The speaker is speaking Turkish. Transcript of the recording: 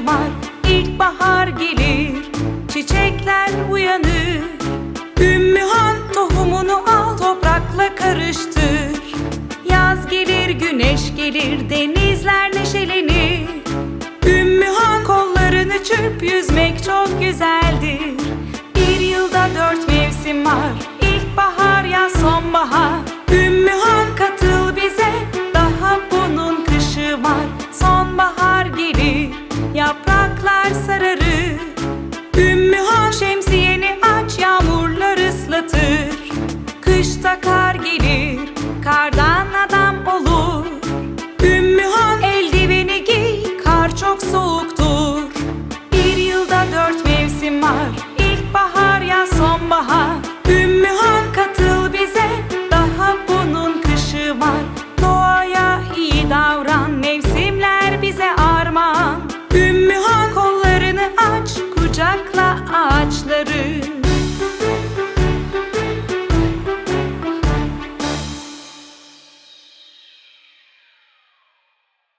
başı var ilkbahar gelir Çiçekler uyanır. Ümmühan tohumunu al toprakla karıştır. Yaz gelir güneş gelir denizler neşelenir. Ümmühan kollarını çırp yüzmek çok güzel. mimar